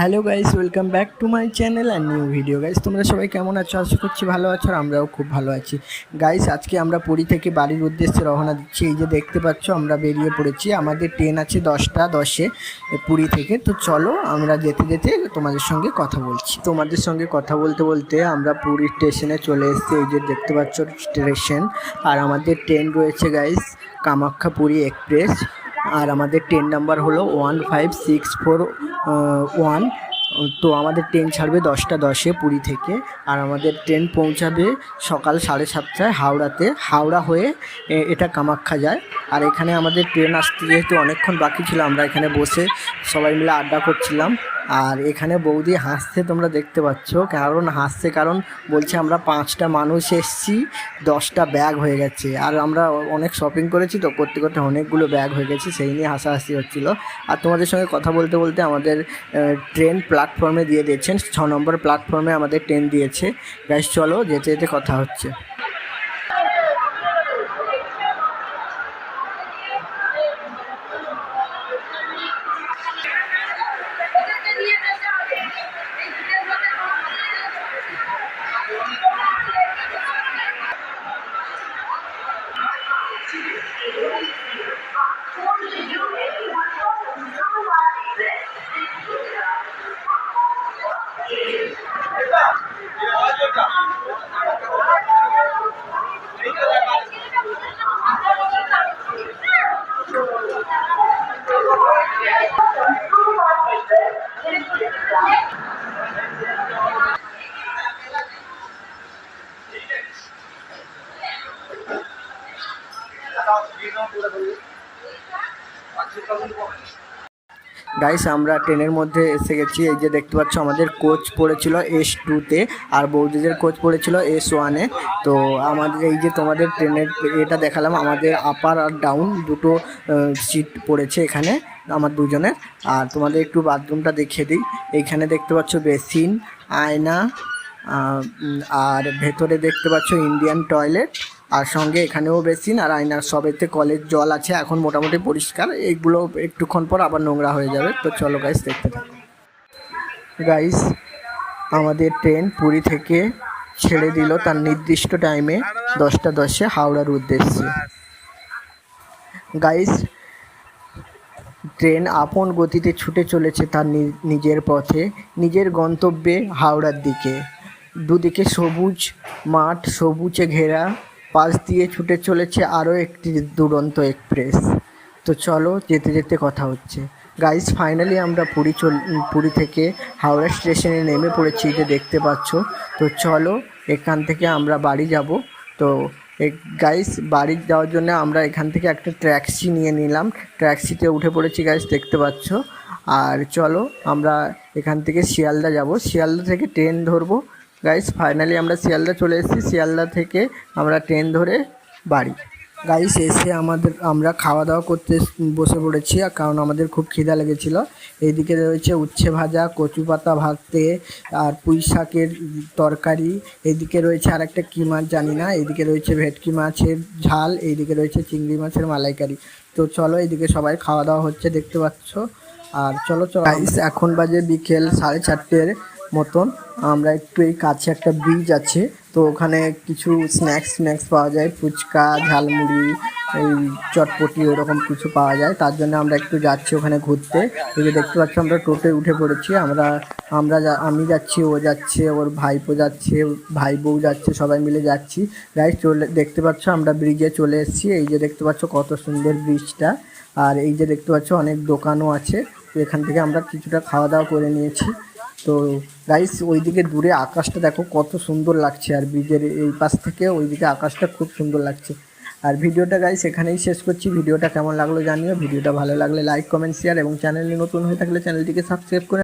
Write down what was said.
Hello guys, welcome back to my channel and new video. Guys, তোমরা সবাই কেমন আছো? আশা করছি ভালো আছো আমরাও খুব ভালো আছি। গাইস, আজকে আমরা পুরী থেকে বাড়ির উদ্দেশ্যে রওনা দিচ্ছি। এই যে দেখতে পাচ্ছ, আমরা বেরিয়ে পড়েছি। আমাদের ট্রেন আছে দশটা, দশে পুরী থেকে। তো চলো, আমরা যেতে যেতে তোমাদের সঙ্গে কথা বলছি। তোমাদের সঙ্গে কথা বলতে বলতে আমরা পুরী স্টেশনে চলে এসেছি। এই যে দেখতে পাচ্ছ, স্টেশন। আর আমাদের ট্রেন রয়েছে গাইস, কামাখ্যা পুরী এক্সপ্রেস। আর আমাদের ট্রেন নাম্বার হলো one five six four one তো আমাদের ট্রেন ছাড়বে দশটা দশে পুরী থেকে। আর আমাদের ট্রেন পৌঁছাবে সকাল সাড়ে সাতটায় হাওড়াতে। হাওড়া হয়ে এটা কামাখ্যা যায়। আর এখানে আমাদের ট্রেন আসতে যেহেতু অনেকক্ষণ বাকি ছিল, আমরা এখানে বসে সবাই মিলে আড্ডা করছিলাম। আর এখানে বৌদি হাসছে, তোমরা দেখতে পাচ্ছ। কারণ, হাসছে কারণ বলছে আমরা পাঁচটা মানুষ এসছি, দশটা ব্যাগ হয়ে গেছে। আর আমরা অনেক শপিং করেছি তো, করতে করতে অনেকগুলো ব্যাগ হয়ে গেছে, সেই নিয়ে হাসাহাসি হচ্ছিল। আর তোমাদের সঙ্গে কথা বলতে বলতে আমাদের ট্রেন প্ল্যাটফর্মে দিয়ে দিয়েছেন, ছ নম্বর প্ল্যাটফর্মে আমাদের ট্রেন দিয়েছে। গ্যাস চলো যেতে যেতে কথা হচ্ছে। Yeah. গাইস আমরা ট্রেনের মধ্যে এসে গেছি। এই যে দেখতে পাচ্ছ, আমাদের কোচ পড়েছিল এস টুতে আর বৌদিদের কোচ পড়েছিল এস ওয়ানে তো আমাদের, এই যে তোমাদের ট্রেনের এটা দেখালাম, আমাদের আপার আর ডাউন দুটো সিট পড়েছে এখানে, আমার দুজনের। আর তোমাদের একটু বাথরুমটা দেখিয়ে দিই। এইখানে দেখতে পাচ্ছ বেসিন, আয়না আর ভেতরে দেখতে পাচ্ছ ইন্ডিয়ান টয়লেট আর সঙ্গে এখানেও বেসিন আর আয়না সবেতে কলের জল আছে, এখন মোটামুটি পরিষ্কার। এইগুলো একটুক্ষণ পর আবার নোংরা হয়ে যাবে। তো চলো গাইস দেখতে থাকো। গাইস আমাদের ট্রেন পুরী থেকে ছেড়ে দিল তার নির্দিষ্ট টাইমে দশটা দশে হাওড়ার উদ্দেশ্যে। গাইস ট্রেন আপন গতিতে ছুটে চলেছে তার নিজের পথে, নিজের গন্তব্যে হাওড়ার দিকে। দুদিকে সবুজ মাঠ, সবুজে ঘেরা পাশ দিয়ে ছুটে চলেছে আরও একটি দুরন্ত এক্সপ্রেস তো চলো যেতে যেতে কথা হচ্ছে। গাইস ফাইনালি আমরা পুরী চল, পুরী থেকে হাওড়া স্টেশনে নেমে পড়েছি, যে দেখতে পাচ্ছ। তো চলো এখান থেকে আমরা বাড়ি যাব। তো গাইস বাড়ি যাওয়ার জন্য আমরা এখান থেকে একটা ট্যাক্সি নিয়ে নিলাম। ট্যাক্সিতে উঠে পড়েছি গাইস দেখতে পাচ্ছ। আর চলো আমরা এখান থেকে শিয়ালদা যাব। শিয়ালদা থেকে ট্রেন ধরবো। গাইস ফাইনালি আমরা শিয়ালদা চলে এসেছি। শিয়ালদা থেকে আমরা ট্রেন ধরে বাড়ি। গাইস এসে আমাদের, আমরা খাওয়া দাওয়া করতে বসে পড়েছি, আর কারণ আমাদের খুব খিদা লেগেছিল। এইদিকে রয়েছে উচ্ছে ভাজা, কচু পাতা ভাতে আর পুঁই শাকের তরকারি। এইদিকে রয়েছে আর একটা কী মাছ জানি না। এইদিকে রয়েছে ভেটকি মাছের ঝাল, এইদিকে রয়েছে চিংড়ি মাছের মালাইকারি। তো চলো এইদিকে সবাই খাওয়া দাওয়া হচ্ছে, দেখতে পাচ্ছ। আর চলো চলো। গাইস এখন বাজে বিকেল সাড়ে চারটের। মতন। আমরা একটু এই কাছে একটা ব্রিজ আছে, তো ওখানে কিছু স্ন্যাক্স স্ন্যাক্স পাওয়া যায়, ফুচকা, ঝালমুড়ি, এই চটপটি ওরকম কিছু পাওয়া যায়। তার জন্য আমরা একটু যাচ্ছি ওখানে ঘুরতে। এই যে দেখতে পাচ্ছি আমরা টোটোয় উঠে পড়েছি। আমরা আমরা আমি যাচ্ছি, ও যাচ্ছে, ওর ভাইপো যাচ্ছে, ভাই বউ যাচ্ছে, সবাই মিলে যাচ্ছি। গাইস চলে, দেখতে পাচ্ছ আমরা ব্রিজে চলে এসেছি। এই যে দেখতে পাচ্ছ কত সুন্দর ব্রিজটা আর এই যে দেখতে পাচ্ছ অনেক দোকানও আছে। তো এখান থেকে আমরা কিছুটা খাওয়া দাওয়া করে নিয়েছি। তো গাইস ওইদিকে দূরে আকাশটা দেখো, কত সুন্দর লাগছে, আর ব্রিজের এই পাশ থেকে ওইদিকে আকাশটা খুব সুন্দর লাগছে। আর ভিডিওটা গাইস এখানেই শেষ করছি। ভিডিওটা কেমন লাগল জানিও। ভিডিওটা ভালো লাগলে লাইক কমেন্ট শেয়ার এবং চ্যানেলে নতুন হয়ে থাকলে চ্যানেলটিকে সাবস্ক্রাইব করে